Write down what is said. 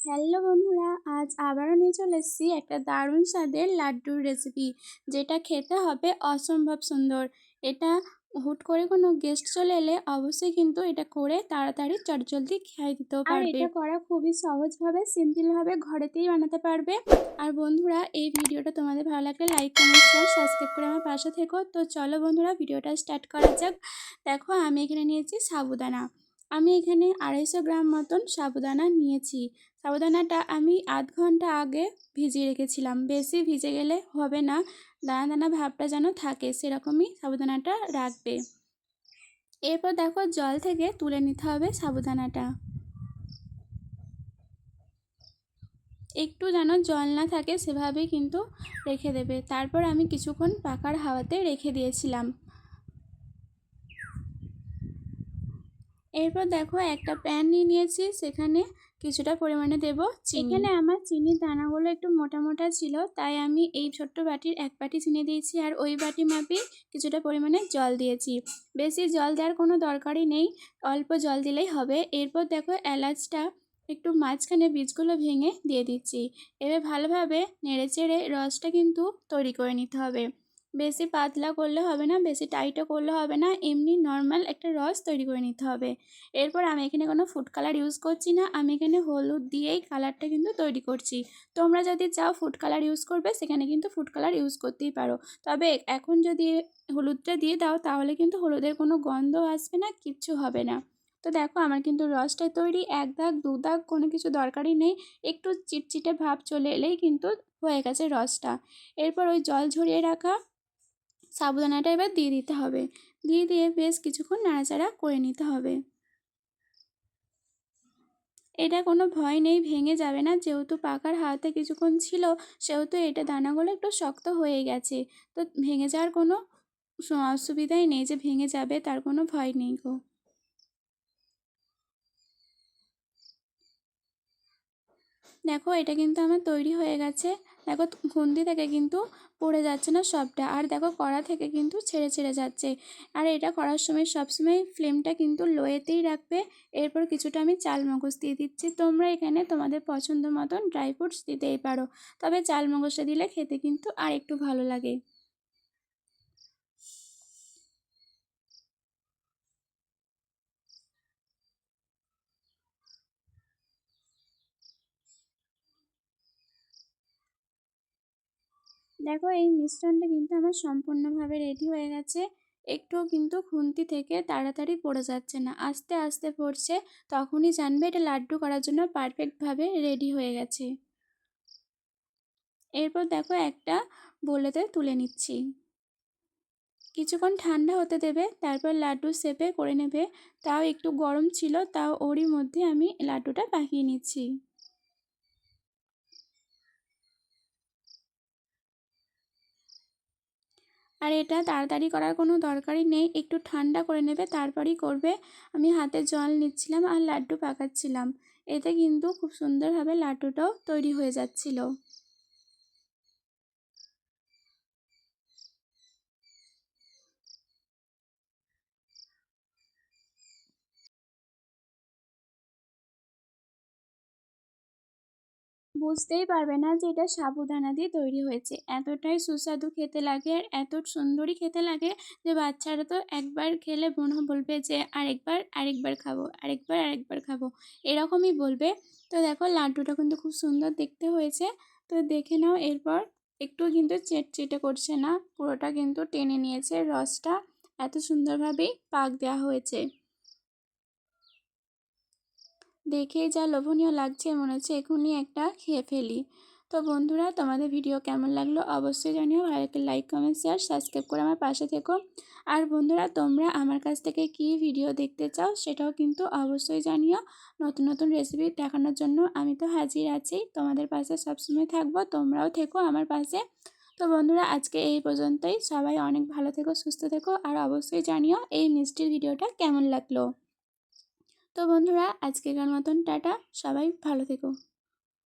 Hello বন্ধুরা আজ আবারও নিয়ে চলে এসেছি একটা দারুণ স্বাদের লাড্ডুর রেসিপি যেটা খেতে হবে অসম্ভব সুন্দর। এটা হুট করে কোনো গেস্ট চলে এলে অবশ্যই কিন্তু এটা করে তাড়াতাড়ি চটজলদি খাই দিতেও পারবে। এটা করা খুবই সহজভাবে সিম্পলভাবে ঘরেতেই বানাতে পারবে। আর বন্ধুরা এই ভিডিওটা তোমাদের ভালো লাগলে লাইক কমেন্ট শেয়ার সাবস্ক্রাইব করে আমার পাশে থেকো। তো চলো বন্ধুরা ভিডিওটা স্টার্ট করা যাক। দেখো আমি এখানে নিয়েছি সাবুদানা। আমি এখানে আড়াইশো গ্রাম মতন সাবুদানা নিয়েছি। সাবুদানাটা আমি আধ ঘণ্টা আগে ভিজিয়ে রেখেছিলাম। বেশি ভিজে গেলে হবে না। দানা দানা ভাবটা যেন থাকে, সেরকমই সাবুদানাটা রাখবে। এরপর দেখো জল থেকে তুলে নিতে হবে সাবুদানাটা। একটু যেন জল না থাকে সেভাবেই কিন্তু রেখে দেবে। তারপর আমি কিছুক্ষণ পাকার হাওয়াতে রেখে দিয়েছিলাম। এরপর দেখো একটা প্যান নিয়ে নিয়েছি সেখানে কিছুটা পরিমাণে দেব এখানে আমার চিনির দানাগুলো একটু মোটা মোটা ছিল তাই আমি এই ছোট্ট বাটির এক বাটি চিনি দিয়েছি আর ওই বাটি মাপি কিছুটা পরিমাণে জল দিয়েছি। বেশি জল দেওয়ার কোনো দরকারই নেই অল্প জল দিলেই হবে। এরপর দেখো এলাচটা একটু মাঝখানে বীজগুলো ভেঙে দিয়ে দিচ্ছি। এবার ভালোভাবে নেড়ে চেড়ে রসটা কিন্তু তৈরি করে নিতে হবে। বেশি পাতলা করলে হবে না, বেশি টাইটও করলে হবে না, এমনি নর্মাল একটা রস তৈরি করে নিতে হবে। এরপর আমি এখানে কোনো ফুড কালার ইউজ করছি না, আমি এখানে হলুদ দিয়েই কালারটা কিন্তু তৈরি করছি। তোমরা যদি চাও ফুড কালার ইউজ করবে, সেখানে কিন্তু ফুড কালার ইউজ করতেই পারো। তবে এখন যদি হলুদটা দিয়ে দাও, তাহলে কিন্তু হলুদের কোনো গন্ধ আসবে না, কিচ্ছু হবে না। তো দেখো, আমার কিন্তু রসটা তৈরি, এক দাগ, দু দাগ, কোনো কিছু দরকারই নেই। একটু চিটচিটে ভাব চলে এলেই কিন্তু হয়ে গেছে রসটা। এরপর ওই জল ঝরিয়ে রাখা সাবুদানাটা এবার দিয়ে দিতে হবে। দিয়ে দিয়ে বেশ কিছুক্ষণ নাড়াচাড়া করে নিতে হবে। এটা কোনো ভয় নেই, ভেঙে যাবে না। যেহেতু পাকার হাতে কিছুক্ষণ ছিল, সেহেতু এটা দানাগুলো একটু শক্ত হয়ে গেছে। তো ভেঙে যাওয়ার কোনো অসুবিধাই নেই যে ভেঙে যাবে, তার কোনো ভয় নেই গো। দেখো, এটা কিন্তু আমার তৈরি হয়ে গেছে। দেখো খুন্তি থেকে কিন্তু পড়ে যাচ্ছে না সবটা। আর দেখো কড়া থেকে কিন্তু ছেড়ে ছেড়ে যাচ্ছে। আর এটা করার সময় সবসময় ফ্লেমটা কিন্তু লোয়েতেই রাখবে। এরপর কিছুটা আমি চাল মগজ দিয়ে দিচ্ছি। তোমরা এখানে তোমাদের পছন্দ মতন ড্রাই ফ্রুটস দিতেই পারো। তবে চাল মগজটা দিলে খেতে কিন্তু আর একটু ভালো লাগে। দেখো এই মিশ্রণটা কিন্তু আমার সম্পূর্ণভাবে রেডি হয়ে গেছে। একটুও কিন্তু খুন্তি থেকে তাড়াতাড়ি পড়ে যাচ্ছে না। আস্তে আস্তে পড়ছে, তখনই জানবে এটা লাড্ডু করার জন্য পারফেক্টভাবে রেডি হয়ে গেছে। এরপর দেখো একটা বলেতে তুলে নিচ্ছি। কিছুক্ষণ ঠান্ডা হতে দেবে, তারপর লাড্ডু সেপে করে নেবে। তাও একটু গরম ছিল, তাও ওরই মধ্যে আমি লাড্ডুটা পাকিয়ে নিচ্ছি। আর এটা তাড়াতাড়ি করার কোনো দরকারই নেই। একটু ঠান্ডা করে নেবে, তারপরই করবে। আমি হাতে জল নিচ্ছিলাম আর লাড্ডু পাকাচ্ছিলাম। এতে কিন্তু খুব সুন্দরভাবে লাড্ডুটাও তৈরি হয়ে যাচ্ছিল। বুঝতেই পারবে না যে এটা সাবুদানা দিয়ে তৈরি হয়েছে। এতটাই সুস্বাদু খেতে লাগে আর এত সুন্দরই খেতে লাগে যে বাচ্চারা তো একবার খেলে মনে বলবে যে আরেকবার আরেকবার খাব, আরেকবার আরেকবার খাব। এরকমই বলবে। তো দেখো লাড্ডুটা কিন্তু খুব সুন্দর দেখতে হয়েছে। তো দেখে নাও এরপর একটু কিন্তু চেটচেটে করছে না। পুরোটা কিন্তু টেনে নিয়েছে রসটা। এত সুন্দরভাবেই পাক দেওয়া হয়েছে। দেখেই যা লোভনীয় লাগছে, মনে হচ্ছে এখনই একটা খেয়ে ফেলি। তো বন্ধুরা, তোমাদের ভিডিও কেমন লাগল অবশ্যই জানিও। ভালো লাইক কমেন্ট শেয়ার সাবস্ক্রাইব করে আমার পাশে থেকো। আর বন্ধুরা, তোমরা আমার কাছ থেকে কি ভিডিও দেখতে চাও সেটাও কিন্তু অবশ্যই জানিও। নতুন নতুন রেসিপি দেখানোর জন্য আমি তো হাজির আছি। তোমাদের পাশে সবসময় থাকব, তোমরাও থেকো আমার পাশে। তো বন্ধুরা, আজকে এই পর্যন্তই। সবাই অনেক ভালো থেকো, সুস্থ থেকো। আর অবশ্যই জানিও এই মিষ্টির ভিডিওটা কেমন লাগল। তো বন্ধুরা আজকেকার মতন টাটা। সবাই ভালো থেকো।